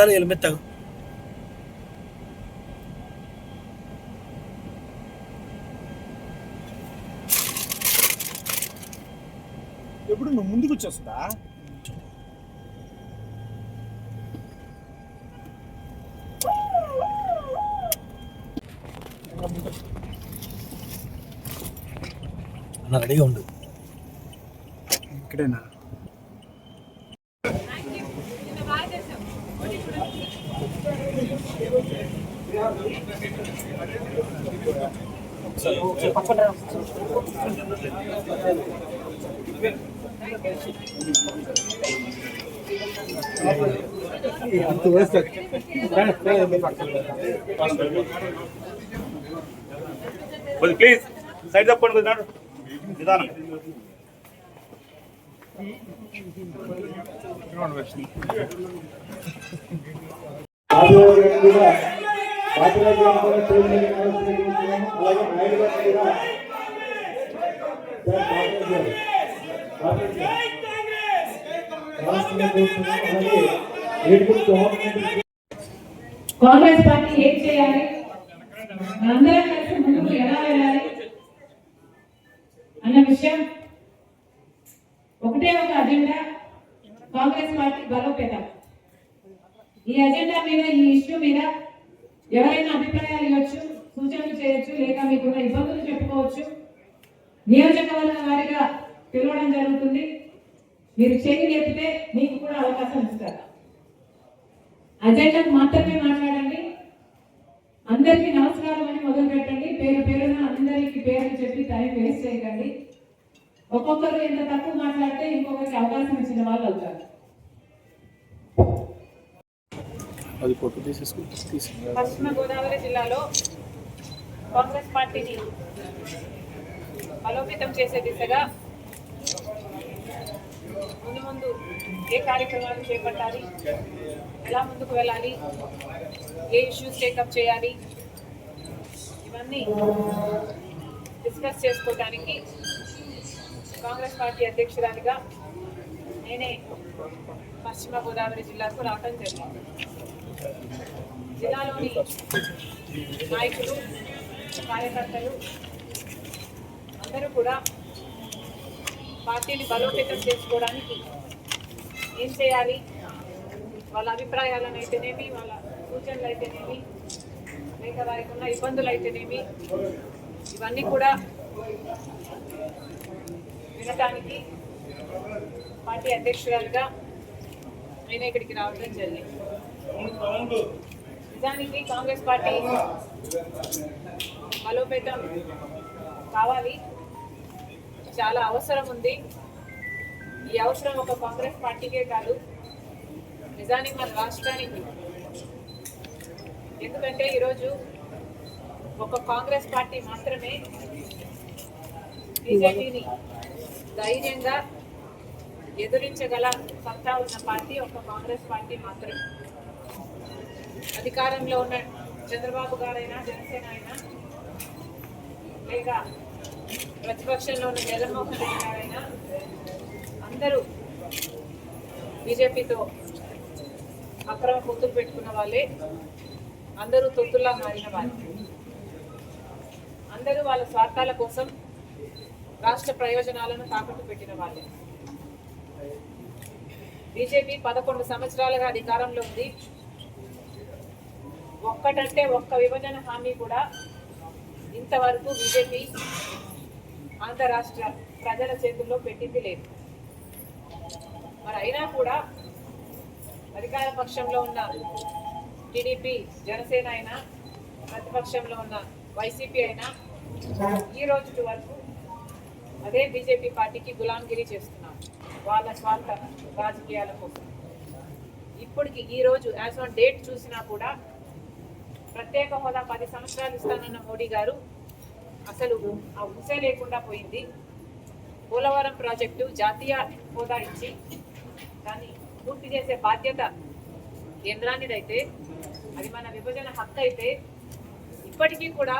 ఇండియాలో ఎలిమెత్త ఎప్పుడు నువ్వు ముందుకు వచ్చేస్తుందా? అన్న రెడీగా ఉండు. ఇక్కడేనా? ప్లీజ్ సైడ్ తప్పండి కొద్ది నాడు నిదానం కాంగ్రెస్ పార్టీ ఏం చేయాలి? అందరం కలిసి ముందుకు ఎలా వెళ్ళాలి? అన్న విషయం ఒకటే ఒక అజెండా. కాంగ్రెస్ పార్టీ బలోపేతం. ఈ అజెండా మీద ఈ ఇష్యూ మీద ఎవరైనా అభిప్రాయాలు ఇవ్వచ్చు సూచనలు చేయొచ్చు లేక మీకున్న ఇబ్బందులు చెప్పుకోవచ్చు నియోజకవర్గ వారిగా పిలవడం జరుగుతుంది. మీరు చేయి లేపితే మీకు కూడా అవకాశం ఇస్తారు. అజెండాకు మాత్రమే మాట్లాడండి. అందరికీ నమస్కారం అని మొదలు పెట్టండి. పేరు పేరున అందరికీ పేర్లు చెప్పి టైం వేస్ట్ చేయకండి. ఒక్కొక్కరు ఎంత తక్కువ మాట్లాడితే ఇంకొకరికి అవకాశం ఇచ్చిన వాళ్ళు అవుతారు. ఫోటో తీసేసుకుని పశ్చిమ గోదావరి జిల్లాలో కాంగ్రెస్ పార్టీని బలోపేతం చేసే దిశగా ముందు ముందు ఏ కార్యక్రమాలు చేపట్టాలి? ఎలా ముందుకు వెళ్ళాలి? ఏ ఇష్యూస్ టేకప్ చేయాలి? ఇవన్నీ డిస్కస్ చేసుకోవడానికి కాంగ్రెస్ పార్టీ అధ్యక్షురాలిగా నేనే పశ్చిమ గోదావరి జిల్లాకు రావటం జరిగింది. జిల్లాలోని నాయకులు కార్యకర్తలు అందరూ కూడా పార్టీని బలోపేతం చేసుకోవడానికి ఏం చేయాలి? వాళ్ళ అభిప్రాయాలను అయితేనేమి వాళ్ళ సూచనలు అయితేనేమి లేక వారికి ఉన్న ఇబ్బందులు అయితేనేమి ఇవన్నీ కూడా వినటానికి పార్టీ అధ్యక్షురాలుగా నేను ఇక్కడికి రావడం జరిగింది. నిజానికి కాంగ్రెస్ పార్టీ బలోపేతం కావాలి. చాలా అవసరం ఉంది. ఈ అవసరం ఒక కాంగ్రెస్ పార్టీకే కాదు. నిజానికి మన రాష్ట్రానికి. ఎందుకంటే ఈరోజు ఒక కాంగ్రెస్ పార్టీ మాత్రమే బీజేపీని ధైర్యంగా ఎదురించగల సత్తా ఉన్న పార్టీ ఒక కాంగ్రెస్ పార్టీ మాత్రమే. అధికారంలో ఉన్న చంద్రబాబు గారైనా జనసేన అయినా లేక ప్రతిపక్షంలో ఉన్న జగన్మోహన్ రెడ్డి గారైనా అందరూ బీజేపీతో అక్రమ పొత్తులు పెట్టుకున్న వాళ్ళే. అందరూ తొత్తుల్లా మారిన వాళ్ళు అందరూ వాళ్ళ స్వార్థాల కోసం రాష్ట్ర ప్రయోజనాలను తాకట్టు పెట్టిన వాళ్ళే. బీజేపీ పదకొండు సంవత్సరాలుగా అధికారంలో ఉంది. ఒక్కటంటే ఒక్క విభజన హామీ కూడా ఇంతవరకు బీజేపీ ఆంధ్ర రాష్ట్ర ప్రజల చేతుల్లో పెట్టింది లేదు. మరి అయినా కూడా అధికార పక్షంలో ఉన్న టీడీపీ జనసేన అయినా ప్రతిపక్షంలో ఉన్న వైసీపీ అయినా ఈ రోజు వరకు అదే బీజేపీ పార్టీకి గులాంగిరి చేస్తున్నారు వాళ్ళ స్వార్థ రాజకీయాల కోసం. ఇప్పటికి ఈ రోజు యాజ్ ఆన్ డేట్ చూసినా కూడా ప్రత్యేక హోదా పది సంవత్సరాలు ఇస్తానన్న మోడీ గారు అసలు ఆ ఉసే లేకుండా పోయింది. పోలవరం ప్రాజెక్టు జాతీయ హోదా ఇచ్చి దాన్ని పూర్తి చేసే బాధ్యత కేంద్రానిదైతే అది మన విభజన హక్కు అయితే ఇప్పటికీ కూడా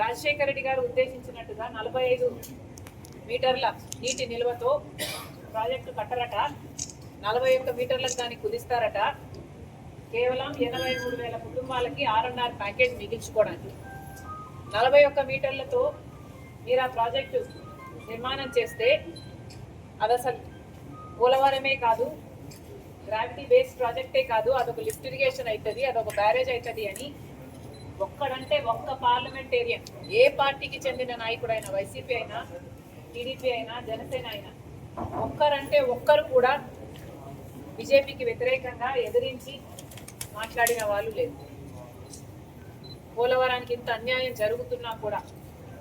రాజశేఖర రెడ్డి గారు ఉద్దేశించినట్టుగా నలభై ఐదు మీటర్ల నీటి నిల్వతో ప్రాజెక్టు కట్టరట నలభై ఒక్క మీటర్లకు దాన్ని కుదిస్తారట. కేవలం ఎనభై మూడు వేల కుటుంబాలకి ఆర్ఎన్ఆర్ ప్యాకేజ్ మిగిల్చుకోవడానికి. నలభై ఒక్క మీటర్లతో మీరు ఆ ప్రాజెక్టు నిర్మాణం చేస్తే అది అసలు పోలవరమే కాదు గ్రావిటీ బేస్డ్ ప్రాజెక్టే కాదు అదొక లిఫ్ట్ ఇరిగేషన్ అవుతుంది అదొక బ్యారేజ్ అవుతుంది అని ఒక్కడంటే ఒక్క పార్లమెంటేరియన్ ఏ పార్టీకి చెందిన నాయకుడైనా వైసీపీ అయినా టీడీపీ అయినా జనసేన అయినా ఒక్కరంటే ఒక్కరు కూడా బీజేపీకి వ్యతిరేకంగా ఎదిరించి మాట్లాడిన వాళ్ళు లేదు పోలవరానికి ఇంత అన్యాయం జరుగుతున్నా కూడా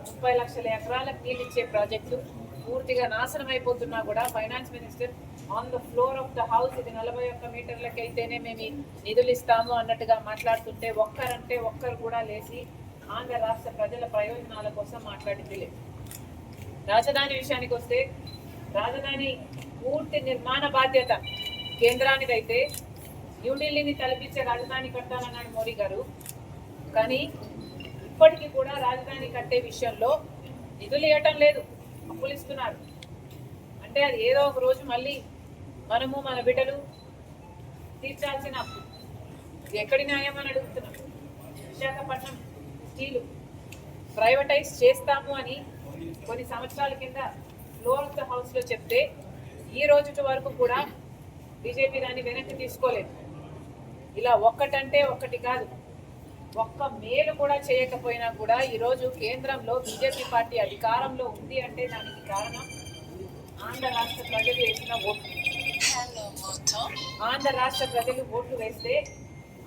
ముప్పై లక్షల ఎకరాలకు నీళ్ళు ఇచ్చే ప్రాజెక్టు పూర్తిగా నాశనం అయిపోతున్నా కూడా finance minister on the floor of the house ఇది నలభై ఒక్క మీటర్లకి అయితేనే మేము నిధులు ఇస్తాము అన్నట్టుగా మాట్లాడుతుంటే ఒక్కరంటే ఒక్కరు కూడా లేచి ఆంధ్ర రాష్ట్ర ప్రజల ప్రయోజనాల కోసం మాట్లాడింది లేదు. రాజధాని విషయానికి వస్తే రాజధాని పూర్తి నిర్మాణ బాధ్యత కేంద్రానికైతే న్యూఢిల్లీని తలపించే రాజధాని కట్టాలన్నాడు మోడీ గారు. కానీ ఇప్పటికీ కూడా రాజధాని కట్టే విషయంలో నిధులు ఇవ్వటం లేదు. అప్పులు ఇస్తున్నారు. అంటే అది ఏదో ఒక రోజు మళ్ళీ మనము మన బిడ్డలు తీర్చాల్సిన అప్పు ఎక్కడి న్యాయం అని అడుగుతున్నాం. విశాఖపట్నం స్టీలు ప్రైవేటైజ్ చేస్తాము అని కొన్ని సంవత్సరాల కింద ఫ్లోర్ ఆఫ్ ద హౌస్లో చెప్తే ఈ రోజు వరకు కూడా బీజేపీ దాన్ని వెనక్కి తీసుకోలేదు. ఇలా ఒక్కటంటే ఒక్కటి కాదు. ఒక్క మేలు కూడా చేయకపోయినా కూడా ఈరోజు కేంద్రంలో బీజేపీ పార్టీ అధికారంలో ఉంది అంటే దానికి కారణం ఆంధ్ర రాష్ట్ర ప్రజలు వేసిన ఓట్లు ఆంధ్ర రాష్ట్ర ప్రజలు ఓట్లు వేస్తే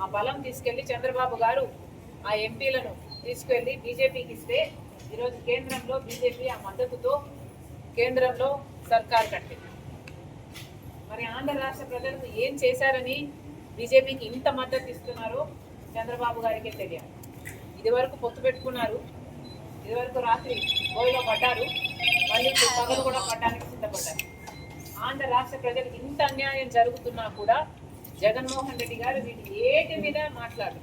ఆ బలం తీసుకెళ్ళి చంద్రబాబు గారు ఆ ఎంపీలను తీసుకెళ్ళి బీజేపీకి ఇస్తే ఈరోజు కేంద్రంలో బీజేపీ ఆ మద్దతుతో కేంద్రంలో సర్కార్ కట్టింది. మరి ఆంధ్ర రాష్ట్ర ప్రజలకు ఏం చేశారని బీజేపీకి ఇంత మద్దతు ఇస్తున్నారో చంద్రబాబు గారికే తెలియాలి ఇదివరకు పొత్తు పెట్టుకున్నారు. ఇదివరకు రాత్రి గోయిలో పడ్డారు. మళ్ళీ పగలు కూడా పడ్డానికి సిద్ధపడ్డారు. ఆంధ్ర రాష్ట్ర ప్రజలకు ఇంత అన్యాయం జరుగుతున్నా కూడా జగన్మోహన్ రెడ్డి గారు వీటి ఏటి మీద మాట్లాడు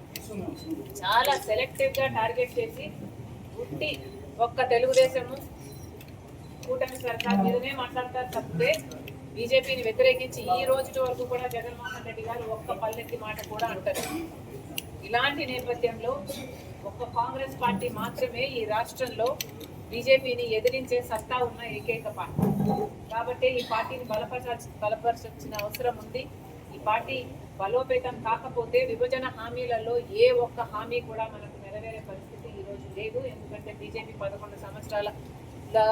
చాలా సెలెక్టివ్గా టార్గెట్ చేసి ఉట్టి ఒక్క తెలుగుదేశము కూటమి సర్కార్ మీదనే మాట్లాడతారు తప్పితే బీజేపీని వ్యతిరేకించి ఈ రోజు వరకు కూడా జగన్మోహన్ రెడ్డి గారు ఒక్క పల్లెత్తి మాట కూడా అంటారు ఇలాంటి నేపథ్యంలో ఒక్క కాంగ్రెస్ పార్టీ మాత్రమే ఈ రాష్ట్రంలో బీజేపీని ఎదిరించే సత్తా ఉన్న ఏకైక పార్టీ. కాబట్టి ఈ పార్టీని బలపరచాల్సి బలపరచాల్సిన అవసరం ఉంది. ఈ పార్టీ బలోపేతం కాకపోతే విభజన హామీలలో ఏ ఒక్క హామీ కూడా మనకు నెరవేరే పరిస్థితి ఈ రోజు లేదు. ఎందుకంటే బీజేపీ పదకొండు సంవత్సరాల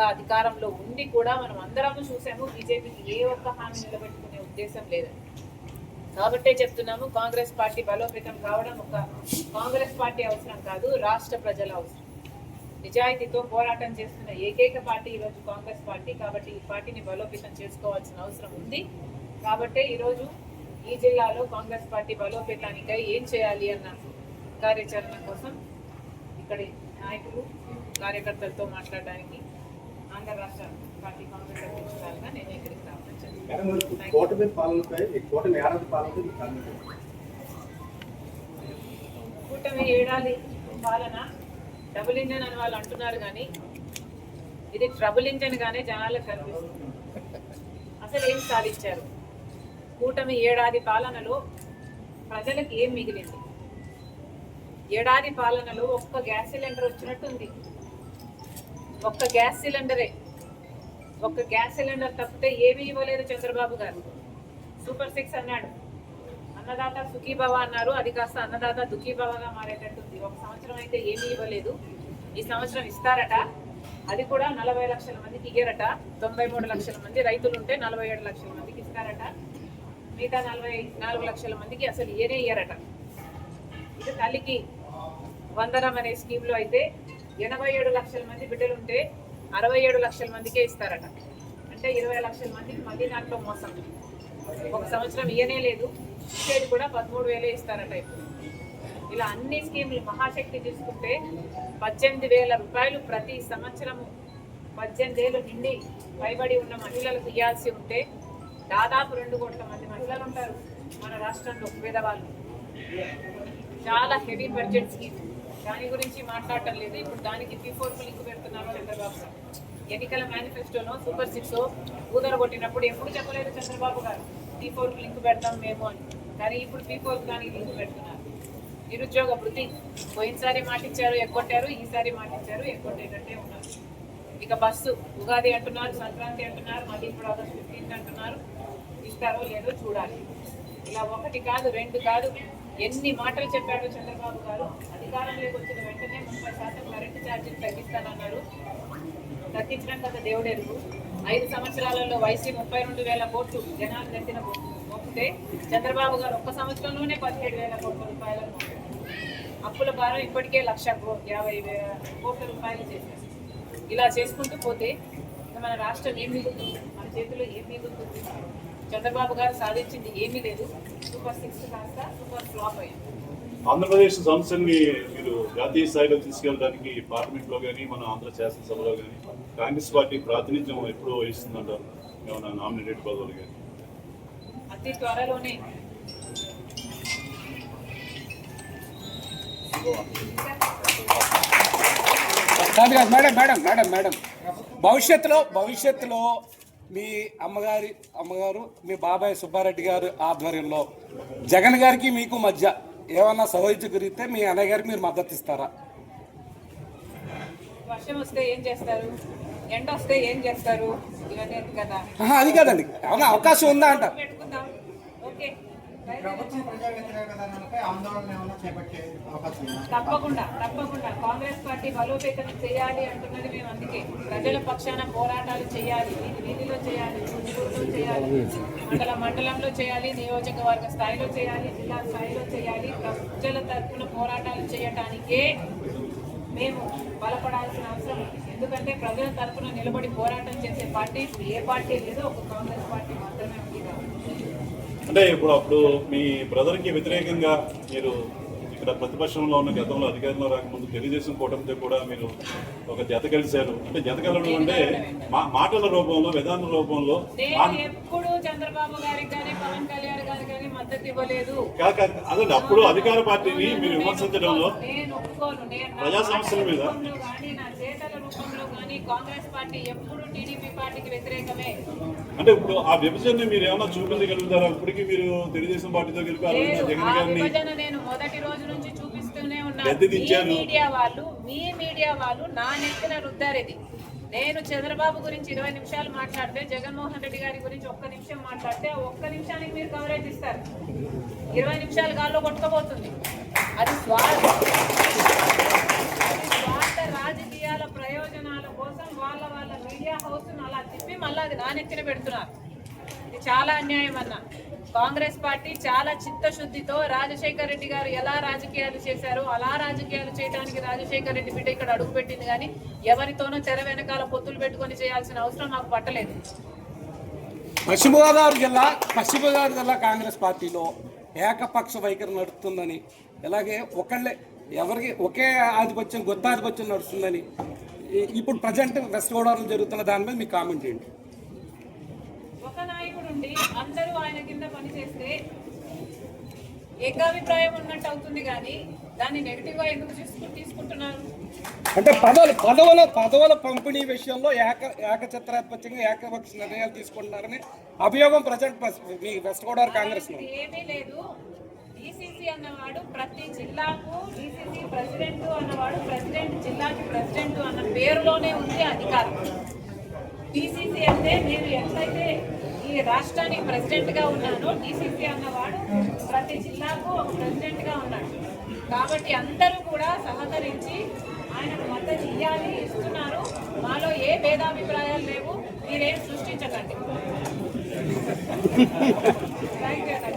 అధికారంలో ఉండి కూడా మనం అందరము చూసాము బీజేపీకి ఏ ఒక్క హామీ నిలబెట్టుకునే ఉద్దేశం లేదని కాబట్టే చెప్తున్నాము కాంగ్రెస్ పార్టీ బలోపేతం కావడం ఒక కాంగ్రెస్ పార్టీ అవసరం కాదు రాష్ట్ర ప్రజల అవసరం. నిజాయితీతో పోరాటం చేస్తున్న ఏకైక పార్టీ ఈరోజు కాంగ్రెస్ పార్టీ కాబట్టి ఈ పార్టీని బలోపేతం చేసుకోవాల్సిన అవసరం ఉంది. కాబట్టే ఈరోజు ఈ జిల్లాలో కాంగ్రెస్ పార్టీ బలోపేతానికై ఏం చేయాలి అన్న కార్యాచరణ కోసం ఇక్కడి నాయకులు కార్యకర్తలతో మాట్లాడడానికి ఆంధ్ర రాష్ట్ర పార్టీ కాంగ్రెస్ అధ్యక్షురాలుగా నేను ఇక్కడికి రావడం జరిగింది. మేడం గారు కూటమి పాలనపై ఈ కూటమి ఏడాది ఏంటి? కూటమి ఏడాది పాలన డబుల్ ఇంజన్ అని వాళ్ళు అంటున్నారు కానీ ఇది ట్రబుల్ ఇంజన్ గానే జనాలకు కనిపిస్తుంది. అసలు ఏం సాధించారు? కూటమి ఏడాది పాలనలో ప్రజలకు ఏం మిగిలింది? ఏడాది పాలనలో ఒక్క గ్యాస్ సిలిండర్ వచ్చినట్టుంది. ఒక్క గ్యాస్ సిలిండరే. ఒక్క గ్యాస్ సిలిండర్ తప్పితే ఏమీ ఇవ్వలేదు చంద్రబాబు గారు. సూపర్ సిక్స్ అన్నాడు. అన్నదాత సుఖీభవ అన్నారు. అది కాస్త అన్నదాత దుఃఖీభవగా మారేటట్టుంది. ఒక సంవత్సరం అయితే ఏమీ ఇవ్వలేదు. ఈ సంవత్సరం ఇస్తారట. అది కూడా నలభై లక్షల మందికి ఇయ్యరట. తొంభై మూడు లక్షల మంది రైతులు ఉంటే నలభై ఏడు లక్షల మందికి ఇస్తారట. మిగతా నలభై నాలుగు లక్షల మందికి అసలు ఇయ్యనే ఇయ్యరట. ఇది తల్లికి వందనం అనే స్కీమ్లో అయితే ఎనభై ఏడు లక్షల మంది బిడ్డలు ఉంటే అరవై ఏడు లక్షల మందికే ఇస్తారట. అంటే ఇరవై లక్షల మందికి మళ్ళీ దాంట్లో మోసం. ఒక సంవత్సరం ఇయనే లేదు. ఇచ్చేది కూడా పదమూడు వేలే ఇస్తారట ఇప్పుడు. ఇలా అన్ని స్కీములు మహాశక్తి తీసుకుంటే పద్దెనిమిది వేల రూపాయలు ప్రతి సంవత్సరము పద్దెనిమిది ఏళ్ళు నిండి పైబడి ఉన్న మహిళలకు ఇవ్వాల్సి ఉంటే దాదాపు రెండు కోట్ల మంది మహిళలు ఉంటారు మన రాష్ట్రంలో పేదవాళ్ళు. చాలా హెవీ బడ్జెట్ స్కీమ్. దాని గురించి మాట్లాడటం లేదు. ఇప్పుడు దానికి బిఫోర్ లింక్ పెడుతున్నారు చంద్రబాబు గారు ఎన్నికల మేనిఫెస్టోనో సూపర్ సిక్స్ ఊదర కొట్టినప్పుడు ఎప్పుడు చెప్పలేదు చంద్రబాబు గారు. పీ లింక్ పెడతాం మేము అని. కానీ ఇప్పుడు పీ దానికి కానీ లింక్ పెడుతున్నారు. నిరుద్యోగ వృత్తి పోయినసారి మాటిచ్చారు ఎగ్గొట్టారు ఈసారి మాటిచ్చారు ఎగ్గొట్టేటట్టే ఉన్నారు. ఇక బస్సు ఉగాది అంటున్నారు సంక్రాంతి అంటున్నారు మళ్ళీ ఇప్పుడు ఆగస్ట్ ఫిఫ్టీన్త్ అంటున్నారు. ఇస్తారో లేదో చూడాలి. ఇలా ఒకటి కాదు రెండు కాదు. ఎన్ని మాటలు చెప్పాడు చంద్రబాబు గారు అధికారంలోకి వచ్చిన వెంటనే ముప్పై శాతం కరెంటు ఛార్జీలు తగ్గిస్తానన్నారు. తగ్గించడం కదా దేవుడెరుగు ఐదు సంవత్సరాలలో వైసీ ముప్పై రెండు వేల కోట్లు జనాలు నెత్తిన మోపితే చంద్రబాబు గారు ఒక్క సంవత్సరంలోనే పదిహేడు వేల కోట్ల రూపాయలను అప్పుల భారం ఇప్పటికే లక్ష యాభై వేల కోట్ల రూపాయలు చేశారు. ఇలా చేసుకుంటూ పోతే మన రాష్ట్రం ఏం మిగులుతుంది? మన చేతిలో ఏం మిగులుతుంది? చంద్రబాబు గారు సాధించింది ఏమీ లేదు. సూపర్ సిక్స్ కాస్త సూపర్ ఫ్లాప్ అయింది. ఆంధ్రప్రదేశ్ సమస్యల్ని మీరు జాతీయ స్థాయిలో తీసుకెళ్ళడానికి పార్లమెంట్లో కానీ మన ఆంధ్ర శాసనసభలో కానీ కాంగ్రెస్ పార్టీ ప్రాతినిధ్యం ఎప్పుడు వహిస్తుందంటారు? ఏమైనా నామినేటెడ్ పదవులు కానీ అతి త్వరలోనే. Madam madam madam madam. భవిష్యత్తులో భవిష్యత్తులో మీ అమ్మగారి అమ్మగారు మీ బాబాయ్ సుబ్బారెడ్డి గారు ఆధ్వర్యంలో జగన్ గారికి మీకు మధ్య ఏమన్నా సౌహృద్యం కురిగితే మీ అన్నయ్య గారికి మీరు మద్దతు ఇస్తారా? వర్షం వస్తే ఏం చేస్తారు? ఎండ వస్తే ఏం చేస్తారు? ఇవన్నీ కదా? అది కాదండి. ఏమన్నా అవకాశం ఉందా అంట పెట్టుకుందాం. ఓకే. ప్రభుత్వం ప్రజా ఆందోళన ఏమైనా చేపట్టే అవకాశం తప్పకుండా తప్పకుండా. కాంగ్రెస్ పార్టీ బలోపేతం చేయాలి అంటున్నది మేము అందుకే. ప్రజల పక్షాన పోరాటాలు చేయాలి వీధి వీధిలో చేయాలి ఊరిలో చేయాలి మండల మండలంలో చేయాలి నియోజకవర్గ స్థాయిలో చేయాలి జిల్లా స్థాయిలో చేయాలి. ప్రజల తరఫున పోరాటాలు చేయటానికే మేము బలపడాల్సిన అవసరం ఎందుకంటే ప్రజల తరఫున నిలబడి పోరాటం చేసే పార్టీ ఏ పార్టీ లేదో ఒక కాంగ్రెస్ పార్టీ అంటే ఇప్పుడు అప్పుడు మీ బ్రదర్కి వ్యతిరేకంగా మీరు ఇక్కడ ప్రతిపక్షంలో ఉన్న గతంలో అధికారంలో రాకముందు తెలుగుదేశం కూటమితో కూడా మీరు ఒక జత కలిశారు. అంటే జత కలవడం అంటే మా మాటల రూపంలో విధాన రూపంలో ఎప్పుడు చంద్రబాబు గారికి కానీ పవన్ కళ్యాణ్ గారికి మద్దతు ఇవ్వలేదు. అప్పుడు అధికార పార్టీని మీరు విమర్శించడంలో ప్రజా సమస్యల మీద? మాటల రూపంలో కానీ నా చేతల రూపంలో కానీ కాంగ్రెస్ పార్టీ ఎప్పుడు టీడీపీ పార్టీకి వ్యతిరేకమే. అంటే ఇప్పుడు ఆ విభజనని మీరు ఏమైనా చూపించగలుగుతారా ఇప్పటికీ మీరు తెలుగుదేశం పార్టీతో గెలిపి ఆ రోజున లేదు జగన్ గారిని విభజన నేను మొదటి రోజు నుంచి చూపిస్తూనే ఉన్నాను. మీడియా వాళ్ళు మీ మీడియా వాళ్ళు నా నెత్తిన రుద్దారు ఇది. నేను చంద్రబాబు గురించి ఇరవై నిమిషాలు మాట్లాడితే జగన్మోహన్ రెడ్డి గారి గురించి ఒక్క నిమిషం మాట్లాడితే ఒక్క నిమిషానికి మీరు కవరేజ్ ఇస్తారు. ఇరవై నిమిషాలు గాల్లో కొట్టుకోబోతుంది అది స్వార్థ. స్వార్థ రాజకీయాల ప్రయోజనాల కోసం వాళ్ళ వాళ్ళ మీడియా హౌస్ను అలా తిప్పి మళ్ళీ అది నా పెడుతున్నారు. చాలా అన్యాయం అన్న. కాంగ్రెస్ పార్టీ చాలా చిత్తశుద్ధితో రాజశేఖర రెడ్డి గారు ఎలా రాజకీయాలు చేశారో అలా రాజకీయాలు చేయడానికి రాజశేఖర రెడ్డి బిడ్డ ఇక్కడ అడుగుపెట్టింది కానీ ఎవరితోనూ తెర వెనకాల పొత్తులు పెట్టుకొని చేయాల్సిన అవసరం నాకు పట్టలేదు. పశ్చిమ గోదావరి జిల్లా పశ్చిమ గోదావరి జిల్లా కాంగ్రెస్ పార్టీలో ఏకపక్ష వైఖరి నడుస్తుందని అలాగే ఒకళ్ళే ఎవరికి ఒకే ఆధిపత్యం గుత్తాధిపత్యం నడుస్తుందని ఇప్పుడు ప్రజెంట్ వెస్ట్ గోదావరిలో జరుగుతున్న దాని మీద మీ కామెంట్ ఏంటి? నాయకుడు ఉండి అందరూ ఆయన కింద పనిచేస్తే ఏకాభిప్రాయం ఉన్నట్టు అవుతుంది కానీ దాన్ని నెగిటివ్గా ఎందుకు తీసుకు తీసుకుంటున్నారు? అంటే పదవులు పదవుల పదవుల పంపిణీ విషయంలో ఏక ఏకఛత్రాధిపత్యంగా ఏకపక్ష నిర్ణయాలు తీసుకుంటున్నారని అభియోగం ప్రజెంట్ మీ వెస్ట్ గోదావరి కాంగ్రెస్ ఏమీ లేదు. డిసిసి అన్నవాడు ప్రతి జిల్లాకు డిసిసి ప్రెసిడెంట్ అన్నవాడు ప్రెసిడెంట్ జిల్లాకి ప్రెసిడెంట్ అన్న పేరులోనే ఉంది అధికారం. డిసిసి అంటే నేను ఎట్లయితే ఈ రాష్ట్రానికి ప్రెసిడెంట్గా ఉన్నానో డిసిసి అన్నవాడు ప్రతి జిల్లాకు ఒక ప్రెసిడెంట్గా ఉన్నాడు. కాబట్టి అందరూ కూడా సహకరించి ఆయనకు మద్దతు ఇవ్వాలి ఇస్తున్నారు. మాలో ఏ భేదాభిప్రాయాలు లేవు. మీరేం సృష్టించకండి.